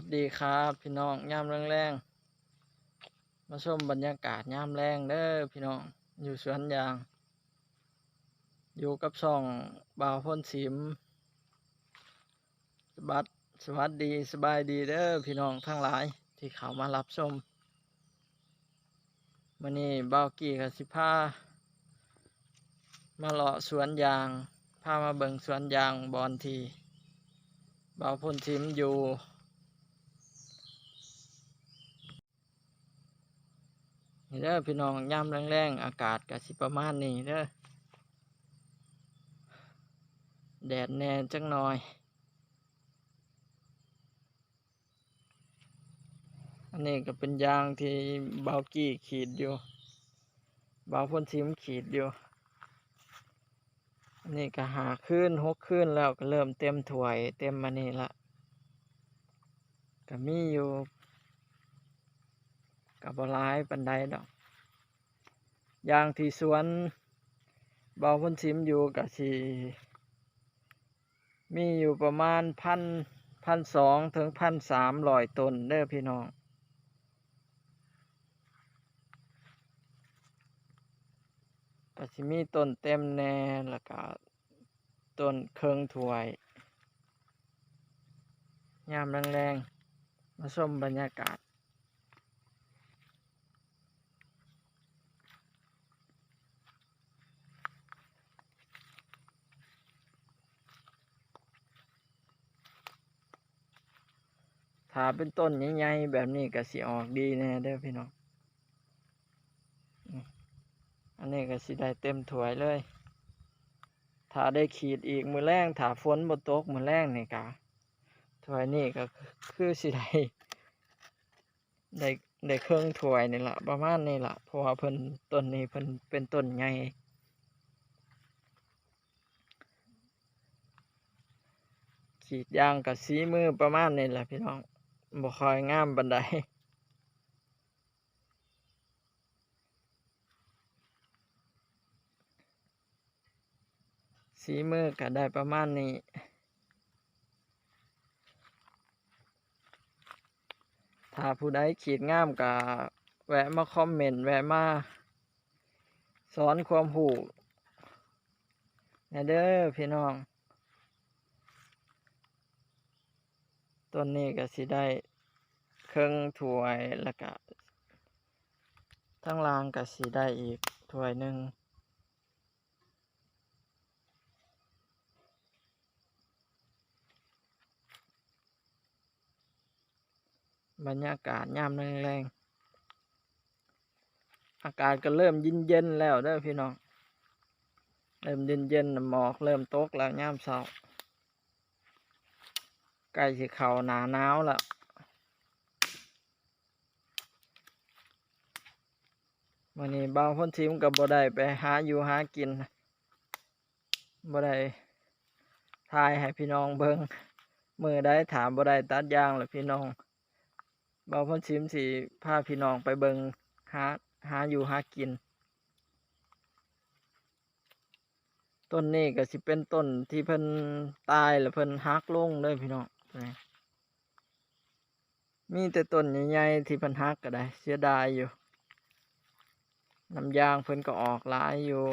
วัสดีครับ พี่น้องยามแรงๆมาชมบรรยากาศยามแรงเด้อพี่น้องอยู่สวนยาง อยู่กับช่องบ่าวพ่นสิมสบัดสวัสดีสบายดีเด้อพี่น้องทั้งหลายที่เขามารับชมมื้อนี้บ่าวกี้กับสิพามาเลาะสวนยางพามาเบิ่งสวนยางบอนทีบ่าวพ่นสิมอยู่ นี่เด้อพี่น้องย่ำแรงๆ อากาศก็สิประมาณนี้เด้อแดดแน่จังหน่อย อันนี้ก็เป็นยางที่เบากี้ขีดอยู่ เบาพ่นซิมขีดอยู่ อันนี้ก็หาขึ้นหกขึ้นแล้วก็เริ่มเต็มถ้วยเต็มมานี่ละก็มีอยู่ กับบหลายปันไดดอกยางที่สวนเบาพ้นซิมอยู่กับสีมีอยู่ประมาณพันพันสองถึงพันสามร้อยต้นเด้อพี่น้อง ก็สิมีต้นเต็มแน่แล้วก็ต้นเคิงถวย ยามแรงๆ มาชมบรรยากาศ ถ้าเป็นต้นใหญ่ๆแบบนี้ก็สิออกดีแน่เด้อพี่น้อง อันนี้ก็สิได้เต็มถ้วยเลย ถ้าได้ขีดอีกมือแรงถ้าฝนบ่ตกมือแรงนี่กะถ้วยนี่ก็คือสิได้ได้ได้เครื่องถ้วยนี่ละประมาณนี้ละเพราะว่าเพิ่นต้นนี้เพิ่นเป็นต้นใหญ่ขีดยางกับสีมือประมาณนี้แหละพี่น้อง บ่คอยงามบันไดสีมือก็ได้ประมาณนี้ถ้าผู้ใดขีดงามก็แวะมาคอมเมนต์แวะมาสอนความหูนะเด้อพี่น้อง ต้นนี้ก็สิได้เครื่องถ้วยแล้วก็ทั้งล่างก็สิได้อีกถ้วยหนึ่งบรรยากาศยามแรงๆ อากาศก็เริ่มเย็นๆแล้วเด้อพี่น้อง เริ่มเย็นๆหมอกเริ่มตกแล้วยามเช้า ใกล้สิเขาหนาหนาวแล้ววันนี้บางพ้นทีมกับบ่ได้ไปหาอยู่หากินบ่ได้ทายให้พี่น้องเบิ่งมือได้ถามบ่ได้ตัดยางเลยพี่น้องบางพ้นทีมสิพาพี่น้องไปเบิ่งหาหาอยู่หากิน ต้นนี้ก็สิเป็นต้นที่เพิ่นตายแล้วเพิ่นหักลงเลยพี่น้อง นี่มีแต่ต้นใหญ่ๆที่พันหักก็ได้ เสียดายอยู่ น้ำยางเพิ่นก็ออกหลายอยู่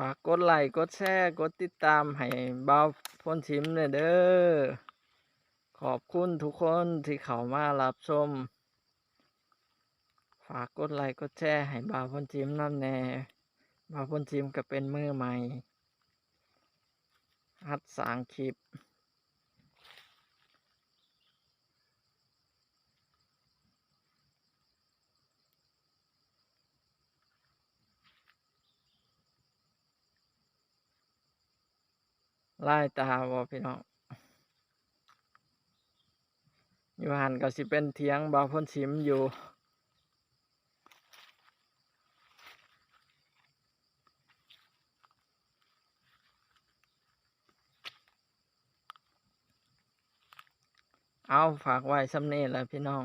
ฝากกดไลค์กดแชร์กดติดตามให้เบาพ้นชิมเลยเด้อ ขอบคุณทุกคนที่เข้ามารับชม ฝากกดไลค์กดแชร์ให้บาพ้นชิมน้ำแน่บาพ้นชิมก็เป็นมือใหม่อัดสร้างคลิป ไล่ตาบอพี่น้องอยู่หันก็สิเป็นเทียงบาพ้นชิมอยู่เอาฝากไว้สำเนีแหละพี่น้อง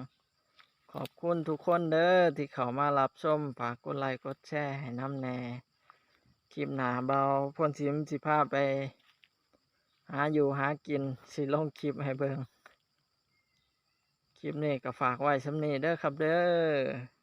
ขอบคุณทุกคนเด้อที่เข้ามารับชมฝากกดไลค์กดแชร์ให้น้ำแน่ คลิปหนาเบาพ่นสิมสิพาไป หาอยู่หากินสิลงคลิปให้เบิงคลิปนี้ก็ฝากไว้สำนีเด้อครับเด้อ